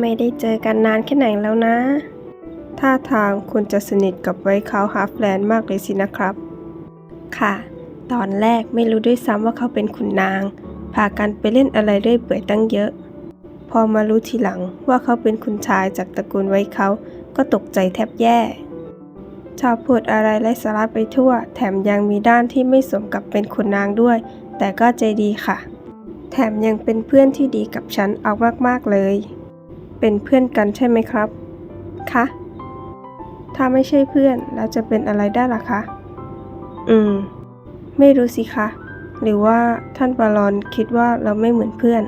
ไม่ได้เจอกันนานแค่ไหนแล้วนะ ท่าทางคุณจะสนิทกับไวท์เขาฮาร์ฟแลนด์มากเลยสินะครับ ค่ะ ตอนแรกไม่รู้ด้วยซ้ำว่าเขาเป็นขุนนาง พากันไปเล่นอะไรเรื่อยเปื่อยตั้งเยอะ พอมารู้ทีหลังว่าเขาเป็นคุณชายจากตระกูลไว้เขาก็ตกใจแทบแย่ชอบพูดอะไรไร้สาระไปทั่ว แถมยังมีด้านที่ไม่สมกับเป็นขุนนางด้วย แต่ก็ใจดีค่ะ แถมยังเป็นเพื่อนที่ดีกับฉันเอามากๆเลย เป็นเพื่อนกันใช่ไหมครับ คะ ถ้าไม่ใช่เพื่อนแล้วจะเป็นอะไรได้ล่ะคะ อืม ไม่รู้สิคะ หรือว่าท่านบารอนคิดว่าเราไม่เหมือนเพื่อน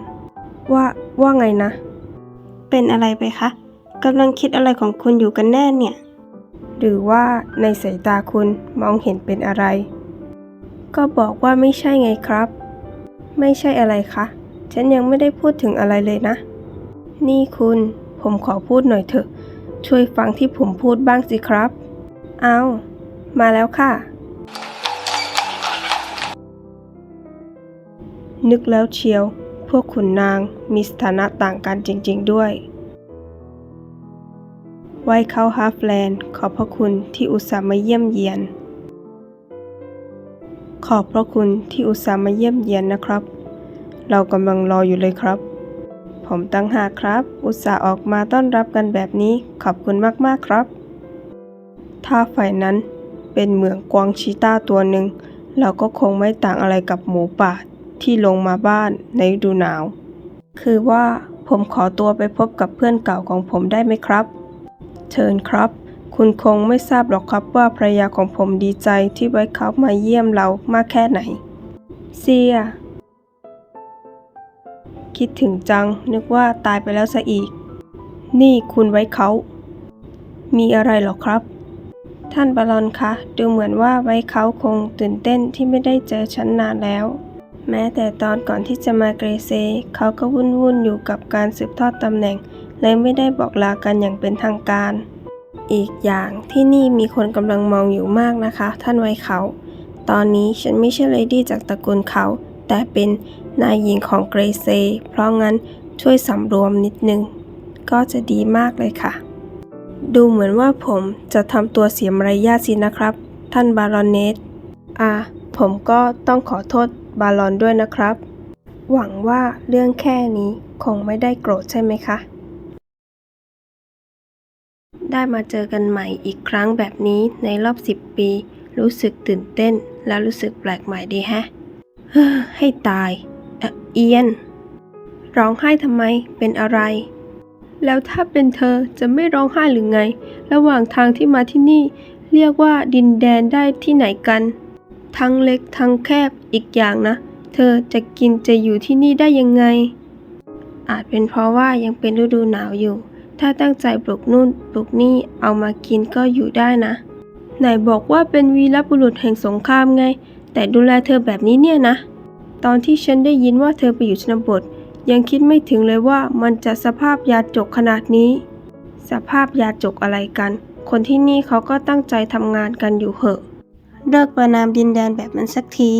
ว่าว่าไงนะ เป็นอะไรไปคะกำลังคิดอะไรของคุณอยู่กันแน่เนี่ย หรือว่าในสายตาคุณมองเห็นเป็นอะไร ก็บอกว่าไม่ใช่ไงครับ ไม่ใช่อะไรคะ ฉันยังไม่ได้พูดถึงอะไรเลยนะ นี่คุณ ผมขอพูดหน่อยเถอะ ช่วยฟังที่ผมพูดบ้างสิครับ เอามาแล้วค่ะ นึกแล้วเชียว พวกขุนนางมีสถานะต่างกันจริง ๆ ด้วยไว้เข้าฮาร์ฟแลนด์ ขอบพระคุณที่อุตส่าห์มาเยี่ยมเยียน ขอบพระคุณที่อุตส่าห์มาเยี่ยมเยียนนะครับ เรากำลังรออยู่เลยครับ ผมตั้งหากครับ อุตส่าห์ออกมาต้อนรับกันแบบนี้ ขอบคุณมากๆครับ ถ้าฝ่ายนั้นเป็นเหมืองกวางชีต้าตัวหนึ่ง เราก็คงไม่ต่างอะไรกับหมูป่าที่ลงมาบ้านในฤดูหนาว คือว่าผมขอตัวไปพบกับเพื่อนเก่าของผมได้ไหมครับ เชิญครับ คุณคงไม่ทราบหรอกครับว่าภรรยาของผมดีใจที่ไว้เขามาเยี่ยมเรามากแค่ไหน เสีย คิดถึงจัง นึกว่าตายไปแล้วซะอีก นี่คุณไว้เขา มีอะไรหรอครับ ท่านบารอนคะ ดูเหมือนว่าไว้เขาคงตื่นเต้นที่ไม่ได้เจอฉันนานแล้ว แม้แต่ตอนก่อนที่จะมาเกรเซ เขาก็วุ่นวุ่นอยู่กับการสืบทอดตำแหน่ง เลยไม่ได้บอกลากันอย่างเป็นทางการ อีกอย่างที่นี่มีคนกำลังมองอยู่มากนะคะ ท่านไว้เขา ตอนนี้ฉันไม่ใช่เลดี้จากตระกูลเขาแต่เป็น นายหญิงของเกรเซ เพราะงั้นช่วยสำรวมนิดนึง ก็จะดีมากเลยค่ะ ดูเหมือนว่าผมจะทำตัวเสียมารยาทสินะครับ ท่านบารอนเนตอ่าผมก็ต้องขอโทษบารอนด้วยนะครับ หวังว่าเรื่องแค่นี้คงไม่ได้โกรธใช่ไหมคะได้มาเจอกันใหม่อีกครั้งแบบนี้ในรอบ 10 ปี รู้สึกตื่นเต้น และรู้สึกแปลกใหม่ดีแฮะให้ตาย เอียน ร้องไห้ทำไมเป็นอะไร แล้วถ้าเป็นเธอจะไม่ร้องไห้หรือไง ระหว่างทางที่มาที่นี่ เรียกว่าดินแดนได้ที่ไหนกัน ทั้งเล็กทั้งแคบอีกอย่างนะ เธอจะกินจะอยู่ที่นี่ได้ยังไง อาจเป็นเพราะว่ายังเป็นฤดูหนาวอยู่ ถ้าตั้งใจปลูกนู่นปลูกนี่เอามากินก็อยู่ได้นะไหนบอกว่าเป็นวีรบุรุษแห่งสงครามไง แต่ดูแลเธอแบบนี้เนี่ยนะ ตอนที่ฉันได้ยินว่าเธอไปอยู่ชนบท ยังคิดไม่ถึงเลยว่ามันจะสภาพยาจกขนาดนี้ สภาพยาจกอะไรกัน คนที่นี่เขาก็ตั้งใจทำงานกันอยู่เหอะเลิกประนามดินแดนแบบนั้นสักที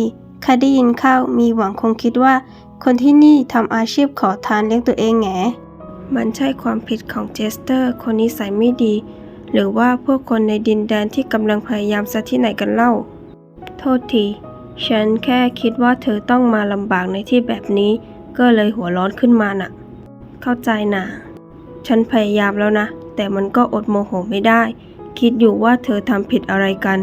ใครได้ยินเข้ามีหวังคงคิดว่า คนที่นี่ทำอาชีพขอทานเลี้ยงตัวเองแหงมันใช่ความผิดของเจสเตอร์ คนนิสัยไม่ดี หรือว่าพวกคนในดินแดนที่กำลังพยายามซะที่ไหนกันเล่า โทษที ฉันแค่คิดว่าเธอต้องมาลำบากในที่แบบนี้ ก็เลยหัวร้อนขึ้นมาน่ะ เข้าใจนะฉันพยายามแล้วนะ แต่มันก็อดโมโหไม่ได้ คิดอยู่ว่าเธอทำผิดอะไรกัน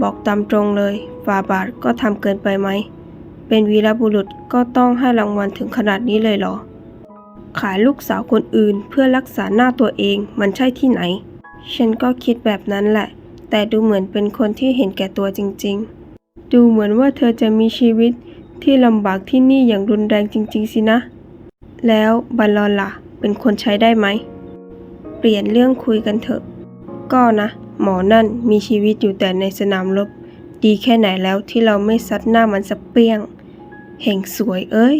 บอกตามตรงเลยฟาบาทก็ทำเกินไปไหม เป็นวีรบุรุษก็ต้องให้รางวัลถึงขนาดนี้เลยเหรอ ขายลูกสาวคนอื่นเพื่อรักษาหน้าตัวเองมันใช่ที่ไหน ฉันก็คิดแบบนั้นแหละ แต่ดูเหมือนเป็นคนที่เห็นแก่ตัวจริง ๆ ดูเหมือนว่าเธอจะมีชีวิตที่ลำบากที่นี่อย่างรุนแรงจริง ๆ สินะ แล้วบัลลอนล่ะ เป็นคนใช้ได้ไหม เปลี่ยนเรื่องคุยกันเถอะ ก็นะ หมอนั่นมีชีวิตอยู่แต่ในสนามรบ ดีแค่ไหนแล้วที่เราไม่ซัดหน้ามันสักเปี้ยงเห่งสวยเอ้ย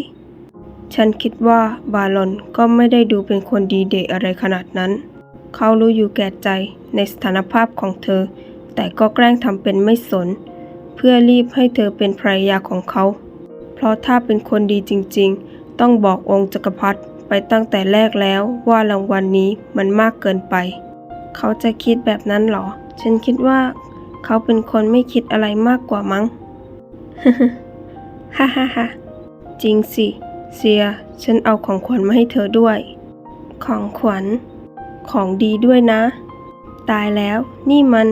ฉันคิดว่าบาลอนก็ไม่ได้ดูเป็นคนดีเดย์อะไรขนาดนั้น เขารู้อยู่แก่ใจในสถานภาพของเธอ แต่ก็แกล้งทำเป็นไม่สน เพื่อรีบให้เธอเป็นภรรยาของเขา เพราะถ้าเป็นคนดีจริงๆ ต้องบอกองค์จักรพรรดิไปตั้งแต่แรกแล้วว่ารางวัลนนี้มันมากเกินไป เขาจะคิดแบบนั้นเหรอ ฉันคิดว่าเขาเป็นคนไม่คิดอะไรมากกว่ามั้ง ฮ่าฮ่าฮ่าจริงสิเซีย ฉันเอาของขวัญมาให้เธอด้วย ของขวัญ ของดีด้วยนะ ตายแล้ว นี่มัน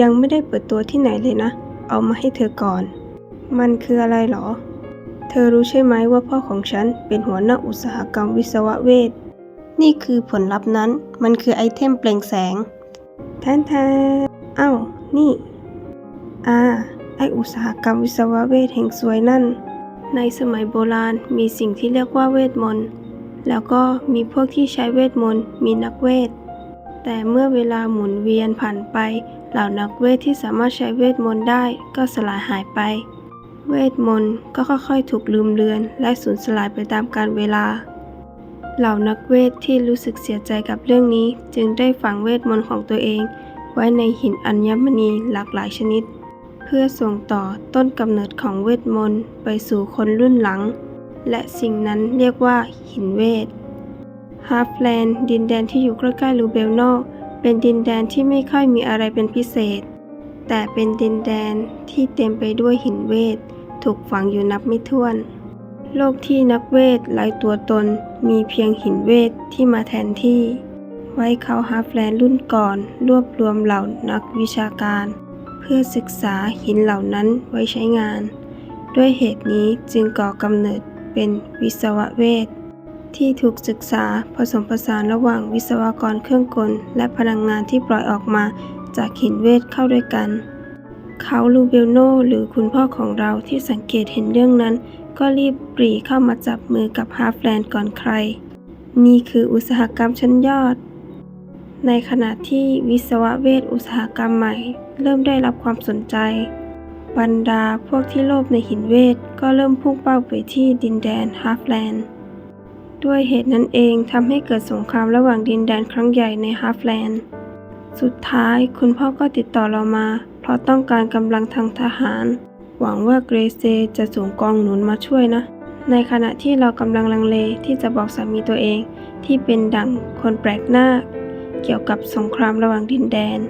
ยังไม่ได้เปิดตัวที่ไหนเลยนะ เอามาให้เธอก่อน มันคืออะไรเหรอ เธอรู้ใช่ไหมว่าพ่อของฉันเป็นหัวหน้าอุตสาหกรรมวิศวะเวท นี่คือผลลัพธ์นั้น มันคือไอเทมเปล่งแสง แทนแทนเอ้านี่อ่าไออุตสาหกรรมวิศวะเวทแห่งสวยนั่น ในสมัยโบราณมีสิ่งที่เรียกว่าเวทมนต์ แล้วก็มีพวกที่ใช้เวทมนต์ มีนักเวท แต่เมื่อเวลาหมุนเวียนผ่านไป เหล่านักเวทที่สามารถใช้เวทมนต์ได้ก็สลายหายไป เวทมนต์ก็ค่อยๆ ถูกลืมเลือน และสูญสลายไปตามกาลเวลา เหล่านักเวทที่รู้สึกเสียใจกับเรื่องนี้ จึงได้ฝังเวทมนต์ของตัวเอง ไว้ในหินอัญมณีหลากหลายชนิด เพื่อส่งต่อต้นกำเนิดของเวทมนต์ไปสู่คนรุ่นหลัง และสิ่งนั้นเรียกว่าหินเวทฮาร์ฟแลนด์ดินแดนที่อยู่ใกล้ๆลูเบลโน เป็นดินแดนที่ไม่ค่อยมีอะไรเป็นพิเศษ แต่เป็นดินแดนที่เต็มไปด้วยหินเวท ถูกฝังอยู่นับไม่ถ้วน โลกที่นักเวทไร้ตัวตนมีเพียงหินเวทที่มาแทนที่ ไว้เขาฮาร์ฟแลนด์รุ่นก่อนรวบรวมเหล่านักวิชาการ เพื่อศึกษาหินเหล่านั้นไว้ใช้งาน ด้วยเหตุนี้จึงก่อกำเนิดเป็นวิศวะเวท ที่ถูกศึกษาผสมผสานระหว่างวิศวกรเครื่องกล และพลังงานที่ปล่อยออกมาจากหินเวทเข้าด้วยกัน เขาลูเบลโนหรือคุณพ่อของเราที่สังเกตเห็นเรื่องนั้น ก็รีบปรีเข้ามาจับมือกับฮาร์ฟแลนด์ก่อนใคร นี่คืออุตสาหกรรมชั้นยอด ในขณะที่วิศวะเวทอุตสาหกรรมใหม่ เริ่มได้รับความสนใจบรรดาพวกที่โลภในหินเวทก็เริ่มพุ่งเป้าไปที่ดินแดนฮาร์ฟแลนด์ ด้วยเหตุนั้นเองทำให้เกิดสงครามระหว่างดินแดนครั้งใหญ่ในฮาร์ฟแลนด์ สุดท้ายคุณพ่อก็ติดต่อเรามา เพราะต้องการกำลังทางทหาร หวังว่าเกรเซจะส่งกองหนุนมาช่วยนะ ในขณะที่เรากำลังลังเลที่จะบอกสามีตัวเอง ที่เป็นดั่งคนแปลกหน้า เกี่ยวกับสงครามระหว่างดินแดน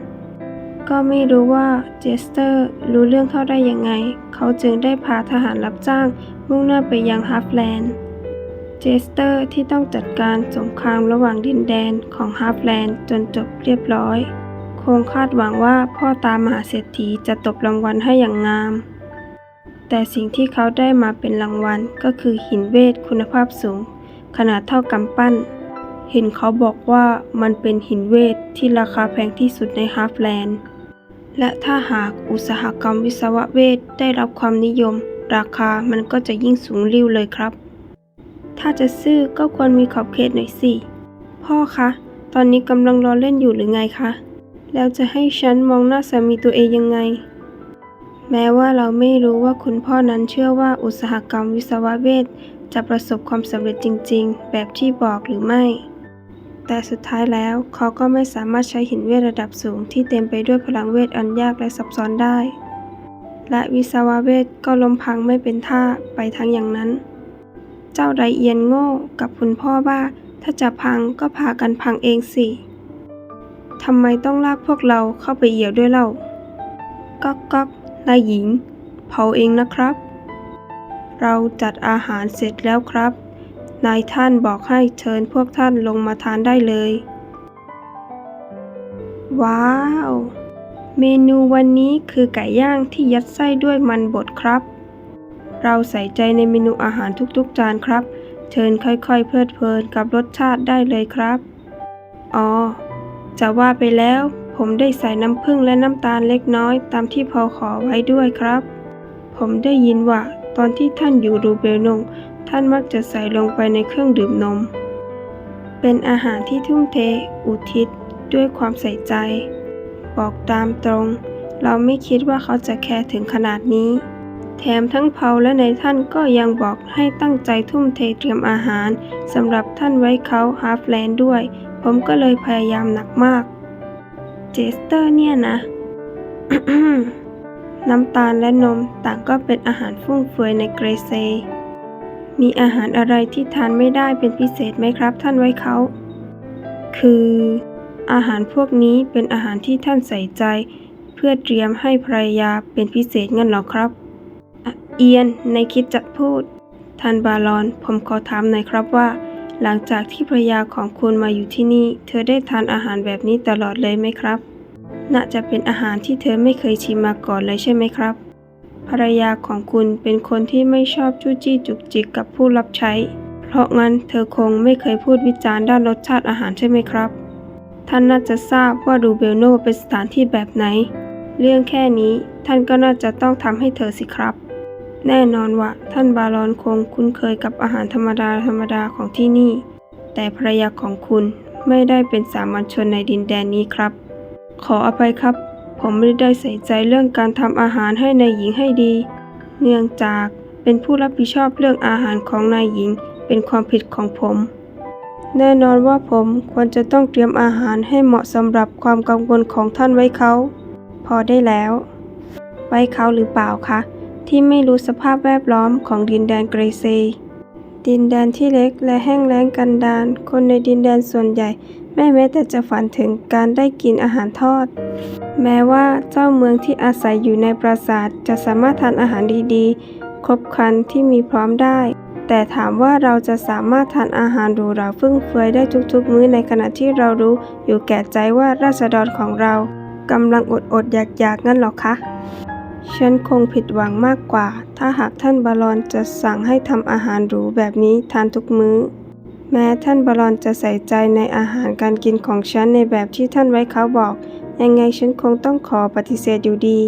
ก็ไม่รู้ว่าเจสเตอร์รู้เรื่องเข้าได้ยังไง เขาจึงได้พาทหารรับจ้างมุ่งหน้าไปยังฮาร์ฟแลนด์ เจสเตอร์ที่ต้องจัดการสงครามระหว่างดินแดนของฮาร์ฟแลนด์จนจบเรียบร้อย คงคาดหวังว่าพ่อตามหาเศรษฐีจะตบรางวัลให้อย่างงาม แต่สิ่งที่เขาได้มาเป็นรางวัลก็คือหินเวทคุณภาพสูง ขนาดเท่ากำปั้น เห็นเขาบอกว่ามันเป็นหินเวทที่ราคาแพงที่สุดในฮาร์ฟแลนด์ และถ้าหากอุตสาหกรรมวิศวะเวทได้รับความนิยม ราคามันก็จะยิ่งสูงริ่วเลยครับ ถ้าจะซื้อก็ควรมีขอบเขตหน่อยสิ พ่อคะ ตอนนี้กำลังรอเล่นอยู่หรือไงคะ แล้วจะให้ฉันมองหน้าสามีตัวเองยังไง แม้ว่าเราไม่รู้ว่าคุณพ่อนั้นเชื่อว่าอุตสาหกรรมวิศวะเวทจะประสบความสำเร็จจริง ๆ แบบที่บอกหรือไม่ แต่สุดท้ายแล้วเขาก็ไม่สามารถใช้หินเวทระดับสูงที่เต็มไปด้วยพลังเวทอันยากและซับซ้อนได้ และวิศวะเวทก็ล้มพังไม่เป็นท่าไปทั้งอย่างนั้น เจ้าไรเอียนโง่กับคุณพ่อว่า ถ้าจะพังก็พากันพังเองสิทำไมต้องลากพวกเราเข้าไปเอี่ยวด้วยเล่าก๊อกก๊อกนายหญิง เผาเองนะครับ เราจัดอาหารเสร็จแล้วครับ นายท่านบอกให้เชิญพวกท่านลงมาทานได้เลย ว้าว เมนูวันนี้คือไก่ย่างที่ยัดไส้ด้วยมันบดครับ เราใส่ใจในเมนูอาหารทุกๆจานครับ เชิญค่อยๆ เพลิดเพลินกับรสชาติได้เลยครับ อ๋อ จะว่าไปแล้ว ผมได้ใส่น้ำผึ้งและน้ำตาลเล็กน้อยตามที่พอขอไว้ด้วยครับ ผมได้ยินว่าตอนที่ท่านอยู่รูเบลนง ท่านมักจะใส่ลงไปในเครื่องดื่มนม เป็นอาหารที่ทุ่มเท อุทิศ ด้วยความใส่ใจ บอกตามตรง เราไม่คิดว่าเขาจะแคร์ถึงขนาดนี้ แถมทั้งเผาและในท่านก็ยังบอกให้ตั้งใจทุ่มเทเตรียมอาหารสำหรับท่านไว้เขาฮาร์ฟแลนด์ด้วย ผมก็เลยพยายามหนักมาก เจสเตอร์เนี่ยนะ น้ำตาลและนมต่างก็เป็นอาหารฟุ่มเฟือยในเกรเซ มีอาหารอะไรที่ทานไม่ได้เป็นพิเศษไหมครับท่านไว้เขา คือ อาหารพวกนี้เป็นอาหารที่ท่านใส่ใจ เพื่อเตรียมให้ภรรยาเป็นพิเศษงั้นเหรอครับ เอียนในคิดจะพูดท่านบาลอน ผมขอถามหน่อยครับว่า หลังจากที่ภรรยาของคุณมาอยู่ที่นี่ เธอได้ทานอาหารแบบนี้ตลอดเลยไหมครับ น่าจะเป็นอาหารที่เธอไม่เคยชิมมาก่อนเลยใช่ไหมครับ ภรรยาของคุณเป็นคนที่ไม่ชอบจู้จี้จุกจิกกับผู้รับใช้ เพราะงั้นเธอคงไม่เคยพูดวิจารณ์ด้านรสชาติอาหารใช่ไหมครับ ท่านน่าจะทราบว่ารูเบลโนเป็นสถานที่แบบไหน เรื่องแค่นี้ท่านก็น่าจะต้องทำให้เธอสิครับ แน่นอนว่าท่านบารอนคงคุ้นเคยกับอาหารธรรมดาธรรมดาของที่นี่ แต่ภรรยาของคุณไม่ได้เป็นสามัญชนในดินแดนนี้ครับ ขออภัยครับ ผมไม่ได้ใส่ใจเรื่องการทำอาหารให้นายหญิงให้ดี เนื่องจากเป็นผู้รับผิดชอบเรื่องอาหารของนายหญิง เป็นความผิดของผม แน่นอนว่าผมควรจะต้องเตรียมอาหารให้เหมาะสำหรับความกังวลของท่านไว้เขา พอได้แล้ว ไว้เขาหรือเปล่าคะ ที่ไม่รู้สภาพแวดล้อมของดินแดนเกรเซ ดินแดนที่เล็กและแห้งแล้งกันดารคนในดินแดนส่วนใหญ่ไม่แม้แต่จะฝันถึงการได้กินอาหารทอด แม้ว่าเจ้าเมืองที่อาศัยอยู่ในปราสาทจะสามารถทานอาหารดีๆ ครบครันที่มีพร้อมได้ แต่ถามว่าเราจะสามารถทานอาหารหรูหราฟุ่มเฟือยได้ทุกๆ มื้อในขณะที่เรารู้อยู่แก่ใจว่าราษฎรของเรากำลังอดอดๆอยากๆ งั้นหรอคะ ฉันคงผิดหวังมากกว่า ถ้าหากท่านบารอนจะสั่งให้ทำอาหารหรูแบบนี้ทานทุกมื้อ แม้ท่านบารอนจะใส่ใจในอาหารการกินของฉันในแบบที่ท่านไว้เขาบอก ยังไงฉันคงต้องขอปฏิเสธอยู่ดี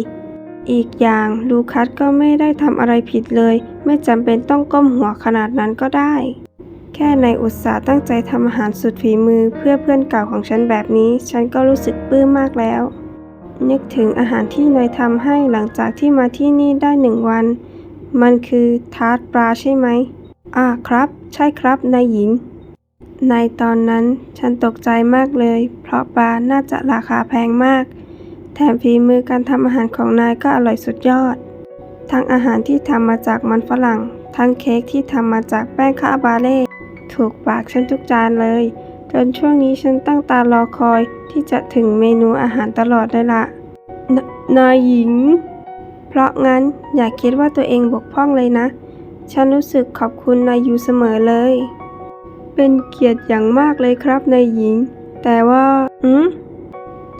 อีกอย่างลูคัสก็ไม่ได้ทำอะไรผิดเลย ไม่จำเป็นต้องก้มหัวขนาดนั้นก็ได้ แค่ในอุตสาห์ตั้งใจทำอาหารสุดฝีมือเพื่อเพื่อนเก่าของฉันแบบนี้ ฉันก็รู้สึกปลื้มมากแล้ว นึกถึงอาหารที่นายทำให้หลังจากที่มาที่นี่ได้หนึ่งวัน มันคือทาร์ตปลาใช่ไหม อ่าครับ ใช่ครับนายหญิง ในตอนนั้นฉันตกใจมากเลย เพราะปลาน่าจะราคาแพงมาก แถมฝีมือการทำอาหารของนายก็อร่อยสุดยอด ทั้งอาหารที่ทำมาจากมันฝรั่ง ทั้งเค้กที่ทำมาจากแป้งคาบาเล่ ถูกปากฉันทุกจานเลย จนช่วงนี้ฉันตั้งตารอคอยที่จะถึงเมนูอาหารตลอดเลยละนนายหญิง เพราะงั้นอย่าคิดว่าตัวเองบกพร่องเลยนะ ฉันรู้สึกขอบคุณนายอยู่เสมอเลย เป็นเกียรติอย่างมากเลยครับนายหญิง แต่ว่าอืม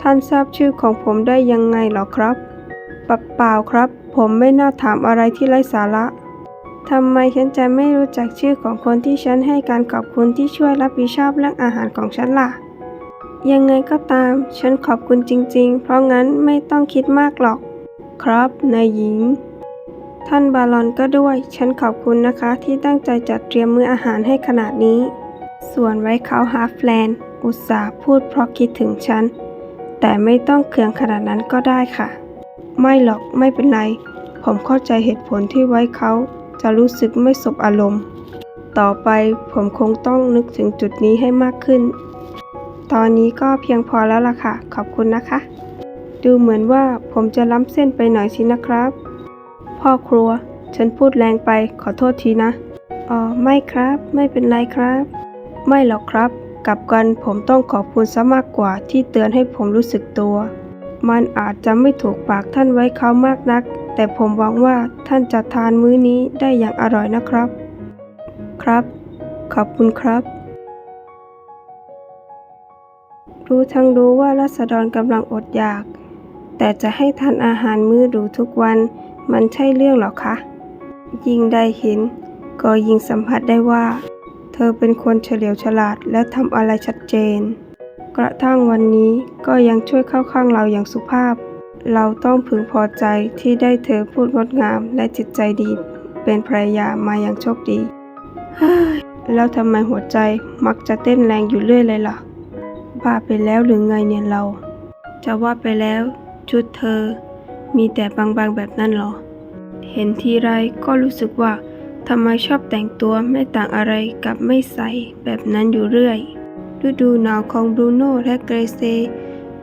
ท่านทราบชื่อของผมได้ยังไงเหรอครับปเปล่าครับ ผมไม่น่าถามอะไรที่ไร้สาระ ทำไมฉันจะไม่รู้จักชื่อของคนที่ฉันให้การขอบคุณที่ช่วยรับผิดชอบเรื่องอาหารของฉันล่ะ ยังไงก็ตาม ฉันขอบคุณจริง ๆ เพราะงั้นไม่ต้องคิดมากหรอก ครับนายหญิง ท่านบารอนก็ด้วย ฉันขอบคุณนะคะที่ตั้งใจจัดเตรียมมื้ออาหารให้ขนาดนี้ ส่วนไว้เขาฮาร์ฟแลนด์อุตส่าห์พูดเพราะคิดถึงฉัน แต่ไม่ต้องเคืองขนาดนั้นก็ได้ค่ะ ไม่หรอกไม่เป็นไร ผมเข้าใจเหตุผลที่ไว้เขา จะรู้สึกไม่สบอารมณ์ ต่อไปผมคงต้องนึกถึงจุดนี้ให้มากขึ้น ตอนนี้ก็เพียงพอแล้วล่ะค่ะ ขอบคุณนะคะ ดูเหมือนว่าผมจะล้ำเส้นไปหน่อยสินะครับ พ่อครัว ฉันพูดแรงไปขอโทษทีนะ อ๋อ ไม่ครับ ไม่เป็นไรครับ ไม่หรอกครับกับกันผมต้องขอบคุณซะมากกว่าที่เตือนให้ผมรู้สึกตัว มันอาจจะไม่ถูกปากท่านไว้เขามากนัก แต่ผมหวังว่าท่านจะทานมื้อนี้ได้อย่างอร่อยนะครับ ครับ ขอบคุณครับ รู้ทั้งรู้ว่ารัษฎรกำลังอดอยาก แต่จะให้ทานอาหารมื้อหรูทุกวันมันใช่เรื่องหรอคะ ยิ่งได้เห็น ก็ยิ่งสัมผัสได้ว่า เธอเป็นคนเฉลียวฉลาดและทำอะไรชัดเจน กระทั่งวันนี้ก็ยังช่วยเข้าข้างเราอย่างสุภาพ เราต้องพึงพอใจที่ได้เธอพูดงดงามและจิตใจดี เป็นภรรยามาอย่างโชคดีเฮ้ยแล้วทำไมหัวใจมักจะเต้นแรงอยู่เรื่อยเลยล่ะ บ้าไปแล้วหรือไงเนี่ยเรา จะว่าไปแล้ว ชุดเธอ มีแต่บางๆแบบนั้นเหรอ เห็นทีไรก็รู้สึกว่าทำไมชอบแต่งตัวไม่ต่างอะไรกับไม่ใส่แบบนั้นอยู่เรื่อย ฤดูหนาวของบรูโน่และเกรเซ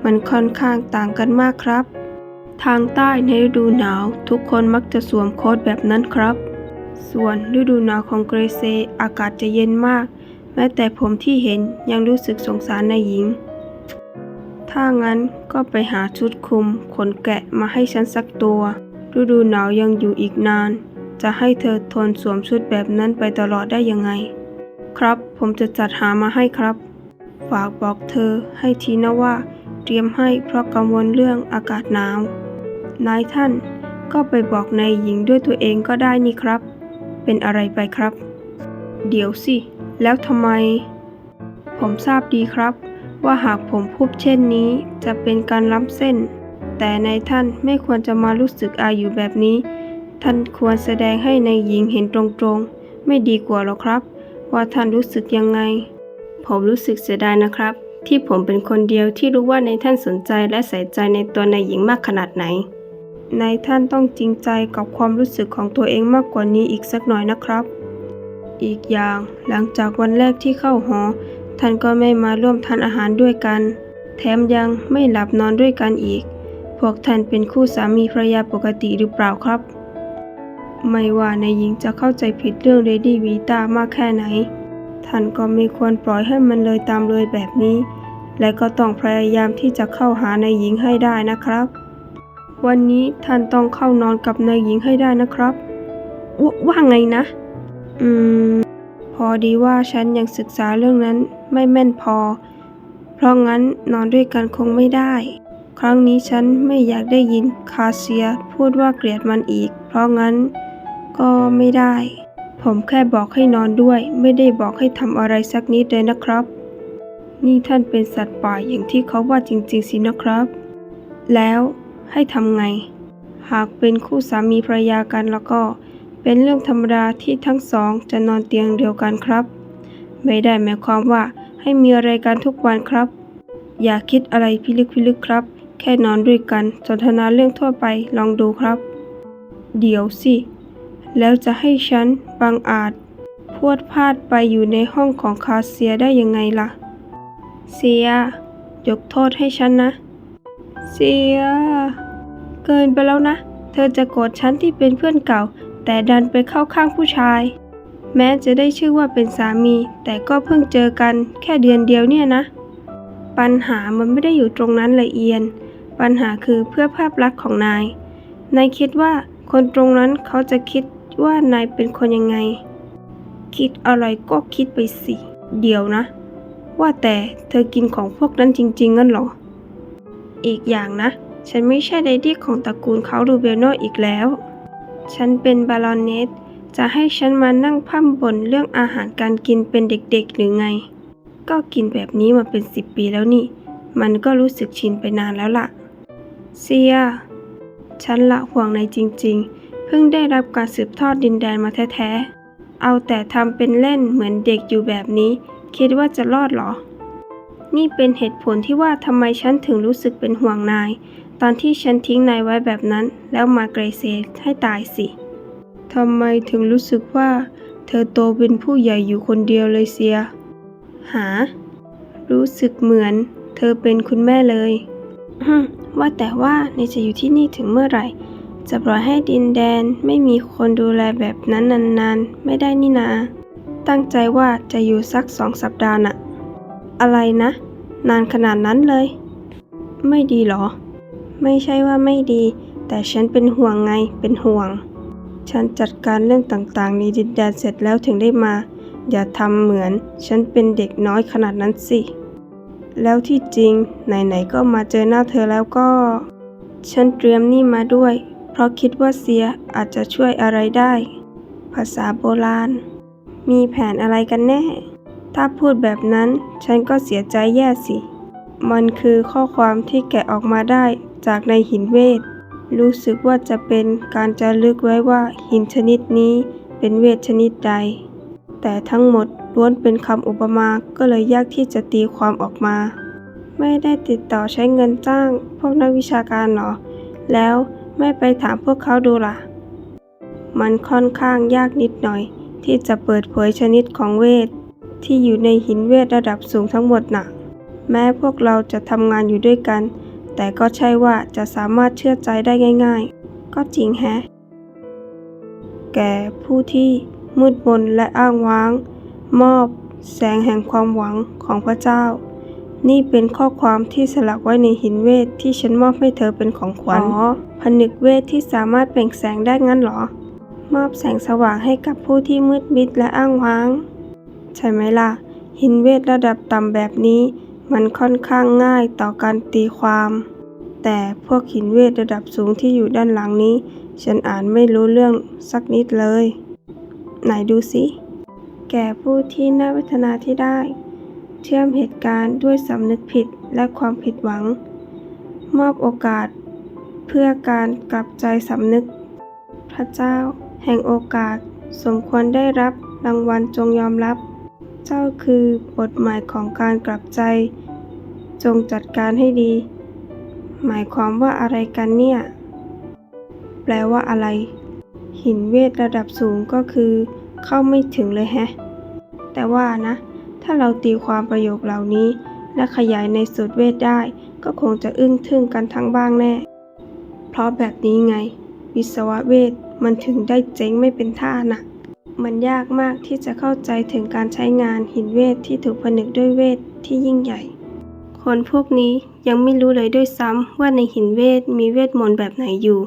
มันค่อนข้างต่างกันมากครับ ทางใต้ในฤดูหนาวทุกคนมักจะสวมโค้ทแบบนั้นครับ ส่วนฤดูหนาวของเกรเซอากาศจะเย็นมาก แม้แต่ผมที่เห็นยังรู้สึกสงสารนายหญิง ถ้างั้นก็ไปหาชุดคลุมขนแกะมาให้ฉันสักตัว ฤดูหนาวยังอยู่อีกนาน จะให้เธอทนสวมชุดแบบนั้นไปตลอดได้ยังไง ครับผมจะจัดหามาให้ครับ ฝากบอกเธอให้ทีนะว่า เตรียมให้เพราะกังวลเรื่องอากาศหนาว นายท่านก็ไปบอกนายหญิงด้วยตัวเองก็ได้นี่ครับ เป็นอะไรไปครับ เดี๋ยวสิ แล้วทำไม ผมทราบดีครับ ว่าหากผมพูดเช่นนี้จะเป็นการล้ำเส้น แต่นายท่านไม่ควรจะมารู้สึกอายอยู่แบบนี้ ท่านควรแสดงให้นายหญิงเห็นตรงๆ ไม่ดีกว่าหรอครับ ว่าท่านรู้สึกยังไง ผมรู้สึกเสียดายนะครับที่ผมเป็นคนเดียวที่รู้ว่านายท่านสนใจและใส่ใจในตัวนายหญิงมากขนาดไหน นายท่านต้องจริงใจกับความรู้สึกของตัวเองมากกว่านี้อีกสักหน่อยนะครับ อีกอย่างหลังจากวันแรกที่เข้าหอ ท่านก็ไม่มาร่วมทานอาหารด้วยกัน แถมยังไม่หลับนอนด้วยกันอีก พวกท่านเป็นคู่สามีภรรยาปกติหรือเปล่าครับ ไม่ว่านายหญิงจะเข้าใจผิดเรื่องเรดี้วีตามากแค่ไหน ท่านก็ไม่ควรปล่อยให้มันเลยตามเลยแบบนี้ และก็ต้องพยายามที่จะเข้าหานายหญิงให้ได้นะครับ วันนี้ท่านต้องเข้านอนกับนายหญิงให้ได้นะครับวว่าไงนะ อืม พอดีว่าฉันยังศึกษาเรื่องนั้นไม่แม่นพอ เพราะงั้นนอนด้วยกันคงไม่ได้ ครั้งนี้ฉันไม่อยากได้ยินคาเซียพูดว่าเกลียดมันอีก เพราะงั้นก็ไม่ได้ ผมแค่บอกให้นอนด้วย ไม่ได้บอกให้ทำอะไรสักนิดเลยนะครับ นี่ท่านเป็นสัตว์ป่าอย่างที่เขาว่าจริงๆสินะครับ แล้ว ให้ทำไง หากเป็นคู่สามีภรรยากันแล้วก็ เป็นเรื่องธรรมดาที่ทั้งสองจะนอนเตียงเดียวกันครับ ไม่ได้หมายความว่าให้มีอะไรกันทุกวันครับ อย่าคิดอะไรพิลึกพิลึกครับ แค่นอนด้วยกันสนทนาเรื่องทั่วไปลองดูครับ เดี๋ยวสิ แล้วจะให้ฉันบังอาจพวดพลาดไปอยู่ในห้องของคาเซียได้ยังไงล่ะ เซียยกโทษให้ฉันนะ เสีย เกินไปแล้วนะ เธอจะโกรธฉันที่เป็นเพื่อนเก่า แต่ดันไปเข้าข้างผู้ชาย แม้จะได้ชื่อว่าเป็นสามี แต่ก็เพิ่งเจอกันแค่เดือนเดียวเนี่ยนะ ปัญหามันไม่ได้อยู่ตรงนั้นเลยเอียน ปัญหาคือเพื่อภาพลักษณ์ของนาย นายคิดว่าคนตรงนั้นเขาจะคิดว่านายเป็นคนยังไง คิดอะไรก็คิดไปสิ เดี๋ยวนะ ว่าแต่เธอกินของพวกนั้นจริง ๆ งั้นหรอ อีกอย่างนะ ฉันไม่ใช่ไดดี้ของตระกูลเขารูเบโนอีกแล้ว ฉันเป็นบารอนเนตจะให้ฉันมานั่งพ่ำบนเรื่องอาหารการกินเป็นเด็กๆหรือไง ก็กินแบบนี้มาเป็นสิบปีแล้วนี่ มันก็รู้สึกชินไปนานแล้วล่ะ เซีย ฉันละห่วงในจริงๆ เพิ่งได้รับการสืบทอดดินแดนมาแท้ๆ เอาแต่ทำเป็นเล่นเหมือนเด็กอยู่แบบนี้ คิดว่าจะรอดเหรอ นี่เป็นเหตุผลที่ว่าทำไมฉันถึงรู้สึกเป็นห่วงนาย ตอนที่ฉันทิ้งนายไว้แบบนั้น แล้วมาเกรเซให้ตายสิทำไมถึงรู้สึกว่า เธอโตเป็นผู้ใหญ่อยู่คนเดียวเลยเซีย หา รู้สึกเหมือน เธอเป็นคุณแม่เลยว่าแต่ว่านจะอยู่ที่นี่ถึงเมื่อไหร่ จะปล่อยให้ดินแดนไม่มีคนดูแลแบบนั้นนานๆ ไม่ได้นี่นา ตั้งใจว่าจะอยู่สักสองสัปดาห์น่ะ อะไรนะ นานขนาดนั้นเลย ไม่ดีหรอ ไม่ใช่ว่าไม่ดี แต่ฉันเป็นห่วงไงเป็นห่วง ฉันจัดการเรื่องต่างๆในดินแดนเสร็จแล้วถึงได้มา อย่าทำเหมือน ฉันเป็นเด็กน้อยขนาดนั้นสิ แล้วที่จริง ไหนๆก็มาเจอหน้าเธอแล้วก็ ฉันเตรียมนี่มาด้วย เพราะคิดว่าเสียอาจจะช่วยอะไรได้ ภาษาโบราณ มีแผนอะไรกันแน่ ถ้าพูดแบบนั้น ฉันก็เสียใจแย่สิ มันคือข้อความที่แกะออกมาได้จากในหินเวท รู้สึกว่าจะเป็นการจะลึกไว้ว่าหินชนิดนี้เป็นเวทชนิดใด แต่ทั้งหมดล้วนเป็นคำอุปมา ก็เลยยากที่จะตีความออกมา ไม่ได้ติดต่อใช้เงินจ้าง พวกนักวิชาการหรอ แล้วไม่ไปถามพวกเขาดูล่ะ มันค่อนข้างยากนิดหน่อย ที่จะเปิดเผยชนิดของเวท ที่อยู่ในหินเวทระดับสูงทั้งหมดน่ะ แม้พวกเราจะทำงานอยู่ด้วยกัน แต่ก็ใช่ว่าจะสามารถเชื่อใจได้ง่าย ๆ ก็จริงแฮะ แก่ผู้ที่มืดมนและอ้างว้าง มอบ แสงแห่งความหวังของพระเจ้า นี่เป็นข้อความที่สลักไว้ในหินเวทที่ฉันมอบให้เธอเป็นของขวัญอ๋อผนึกเวทที่สามารถเปล่งแสงได้งั้นเหรอ มอบแสงสว่างให้กับผู้ที่มืดมิดและอ้างว้าง ใช่ไหมล่ะ หินเวทระดับต่ำแบบนี้ มันค่อนข้างง่ายต่อการตีความ แต่พวกหินเวทระดับสูงที่อยู่ด้านหลังนี้ ฉันอ่านไม่รู้เรื่องสักนิดเลย ไหนดูสิ แก่ผู้ที่น่าเวทนาที่ได้ เชื่อมเหตุการณ์ด้วยสำนึกผิดและความผิดหวัง มอบโอกาส เพื่อการกลับใจสำนึก พระเจ้า แห่งโอกาสสมควรได้รับรางวัลจงยอมรับ เจ้าคือบทหมายของการกลับใจ จงจัดการให้ดี หมายความว่าอะไรกันเนี่ย แปลว่าอะไร หินเวทระดับสูงก็คือ เข้าไม่ถึงเลยแฮะ แต่ว่านะ ถ้าเราตีความประโยคเหล่านี้ และขยายในสูตรเวทได้ ก็คงจะอึ้งทึ่งกันทั้งบ้างแน่ เพราะแบบนี้ไง วิศวะเวทมันถึงได้เจ๊งไม่เป็นท่าน่ะ มันยากมากที่จะเข้าใจถึงการใช้งานหินเวทที่ถูกผนึกด้วยเวทที่ยิ่งใหญ่ คนพวกนี้ยังไม่รู้เลยด้วยซ้ำว่าในหินเวทมีเวทมนต์แบบไหนอยู่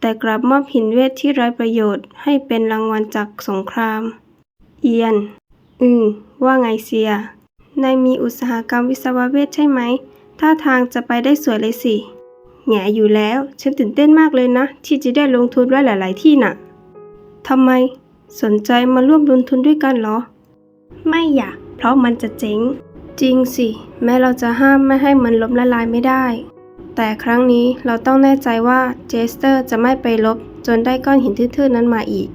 แต่กลับมอบหินเวทที่ไร้ประโยชน์ ให้เป็นรางวัลจากสงคราม เอียน อืมว่าไงเซียนายมีอุตสาหกรรมวิศวะเวทใช่ไหมท่าทางจะไปได้สวยเลยสิแงอยู่แล้ว ฉันตื่นเต้นมากเลยนะ ที่จะได้ลงทุนไว้หลาย ๆ ที่น่ะทำไม สนใจมาร่วมลงทุนด้วยกันเหรอ ไม่อยาก เพราะมันจะเจ๊ง จริงสิ แม้เราจะห้ามไม่ให้มันล้มละลายไม่ได้ แต่ครั้งนี้เราต้องแน่ใจว่าเจสเตอร์จะไม่ไปลบ จนได้ก้อนหินทื่อๆนั้นมาอีก